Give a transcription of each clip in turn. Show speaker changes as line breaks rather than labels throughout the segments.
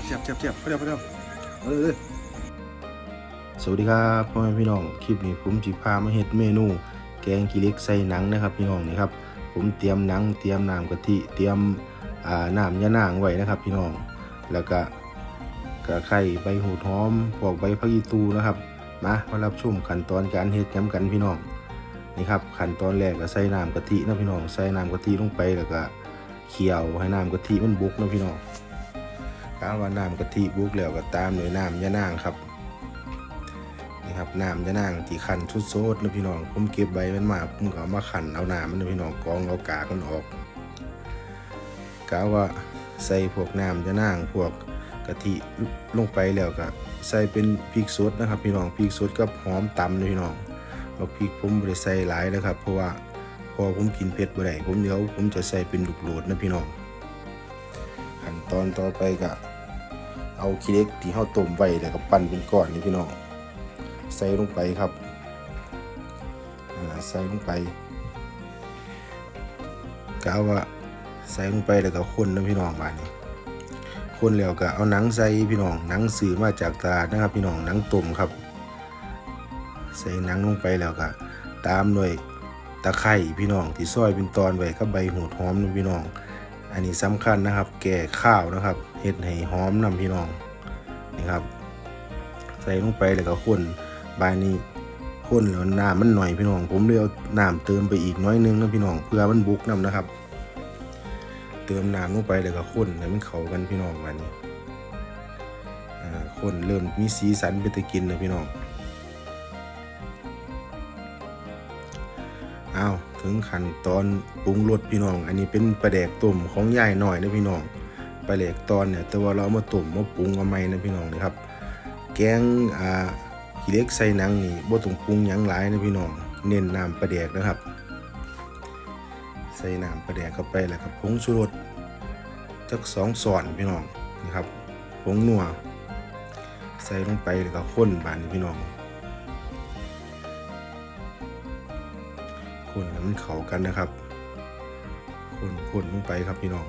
บแซ่บแซ่บแซ่บเดี๋ยวเดี๋ยวเออ
สวัสดีครับพ่อแม่พี่น้องคลิปนี้ผมจิพามาเฮ็ดเมนู แกงขี้เล็กใส่หนังนะครับ พี่น้องนี่ครับ ผมเตรียมหนังเตรียมน้ำกะทิเตรียมอ่าน้ำยะนางไว้นะครับ พี่น้องแล้วก็กระไข่ใบหูดหอมพวกใบผักอีตูนะครับมามารับชมขั้นตอนการเฮ็ดย้ำกันพี่น้องนี่ครับขั้นตอนแรกก็ใส่น้ำกะทินะพี่น้องใส่น้ำกะทิลงไปแล้วก็เคี่ยวให้น้ำกะทิมันบุกนะพี่น้อง การว่าน้ำกะทิบุกแล้วก็ตามด้วยน้ำยะนางครับนี่ครับน้ำจะนางที่ขันชุดโซดนะพี่น้องผมเก็บใบมันมาผมก็เอามาขันเอาน้ำมันนะพี่น้องกองเอากากมันออกกะว่าใส่พวกน้ำจะนางพวกกะทิลงไปแล้วก็ใส่เป็นพริกสดนะครับ พี่น้องพริกสดกับหอมตำนะพี่น้องบักพริกผมไม่ได้ใส่หลายนะครับ เพราะว่าพอผมกินเผ็ดบ่ได้ผมเดี๋ยวผมจะใส่เป็นลูกโหลดนะพี่น้องขั้นตอนต่อไปก็ เอาขี้เล็กที่เฮาต้มไว้แล้วก็ปั้นเป็นก้อนนี่พี่น้องใส่ลงไปครับอ่าใส่ลงไปกะว่าใส่ลงไปแล้วก็คนนะพี่น้องบานนี้คนแล้วก็เอาหนังใส่พี่น้องหนังซื้อมาจากตลาดนะครับ พี่น้องหนังต้มครับ ใส่หนังลงไปแล้วก็ตามด้วยตะไคร่พี่น้องที่ซอยเป็นตอนไว้กับใบหูดหอมนะพี่น้อง อันนี้สำคัญนะครับ แก่ข้าวนะครับ เฮ็ดให้หอมนำพี่น้องนี่ครับ ใส่ลงไปแล้วก็คนบายนี้คนแล้วน้ำมันหน่อยพี่น้อง ผมเลยเอาน้ำเติมไปอีกน้อยนึงนะพี่น้องเพื่อมันบุกน้ำนะครับ เติมน้ำลงไปแล้วก็คนให้มันเข้ากันพี่น้องวันนี้อ่าคนเริ่มมีสีสันเป็นตะกินนะพี่น้องอ้าวถึงขั้นตอนปรุงรสพี่น้อง อันนี้เป็นปลาแดกต้มของยายหน่อยนะพี่น้อง ปลาแดกตอนเนี่ยแต่ว่าเราเอามาต้มมาปรุงเอาไม่นะพี่น้องนะครับ แกงอ่าขี้เล็กใส่หนังนี่บ่ต้องปรุงหยังหลายนะพี่น้อง เน้นน้ำปลาแดกนะครับ ใส่น้ำปลาแดกเข้าไปแล้วก็ผงชูรสจักสองส่อนพี่น้องนี่ครับผงนัวใส่ลงไปแล้วก็ข้นบานพี่น้องคนให้มันเข้ากันนะครับคนคนลงไปครับพี่น้อง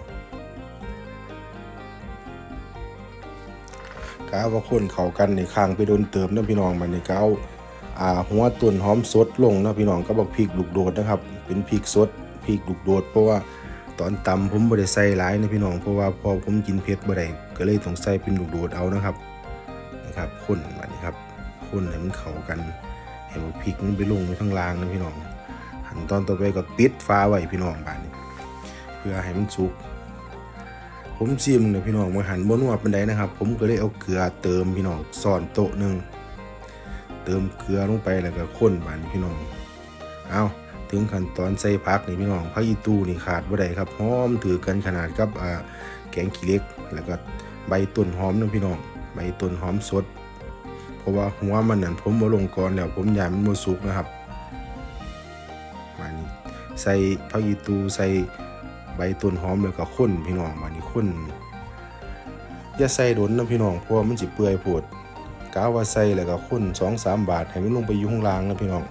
กาว่าคนเขากันในข้างไปโดนเติมนะพี่น้องมันในเก้าอ่าหัวตุนหอมสดลงนะพี่น้องก็บอกพริกลูกโดดนะครับ เป็นพริกสดพริกลูกโดด เพราะว่าตอนตำผมบ่ได้ใส่หลายนะพี่น้องเพราะว่าพอผมกินเผ็ดบ่ได้ก็เลยต้องใส่เป็นลูกโดดเอานะครับนะครับคนมันนี้ครับคนให้มันเข้ากันให้พริกมันไปลงในข้างล่างนะพี่น้องหันตอนต่อไปก็ปิดฟ้าไว้พี่น้องบ้านนี้ เพื่อให้มันสุก ผมชิมเนี่ยพี่น้องมาหันบนว่าเป็นไดนะครับ ผมก็เลยเอาเกลือเติมพี่น้องซ่อนโต๊ะหนึ่งเติมเกลือลงไปแล้วก็ข้นบานพี่น้อง เอาถึงขั้นตอนใส่ผักนี่พี่น้องผักอีตูนี่ขาดบ่ได้ครับหอมถือกันขนาดกับแกงขี้เล็ก แล้วก็ใบต้นหอมนะพี่น้อง ใบต้นหอมสด เพราะว่าหัวมันนั่นผมบ่ลงก่อนแล้วผมยายมันบ่สุกนะครับมานี่ใส่ผักอีตูใส่ ใบต้นหอมแล้วก็ข้นพี่น้องมานี่ข้นอย่าใส่ดนนะพี่น้องเพราะว่ามันสิเปื่อยโพดกาว่าใส่แล้วก็ข้นสองสามบาทให้มันลงไปอยู่ข้างล่างนะพี่น้อง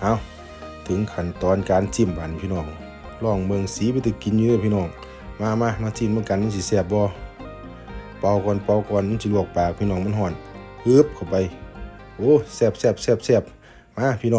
เอาถึงขั้นตอนการจิ้มบันพี่น้องลองเมืองสีไปตึกกินอยู่เด้อพี่น้อง มามามาจิ้มเหมือนกันมันสิแซ่บบ่เป่าก่อนเป่าก่อนมันสิลวกปากพี่น้องมันห่อนฮึบเข้าไปโอ้แซ่บแซ่บแซ่บแซ่บมาพี่น้อง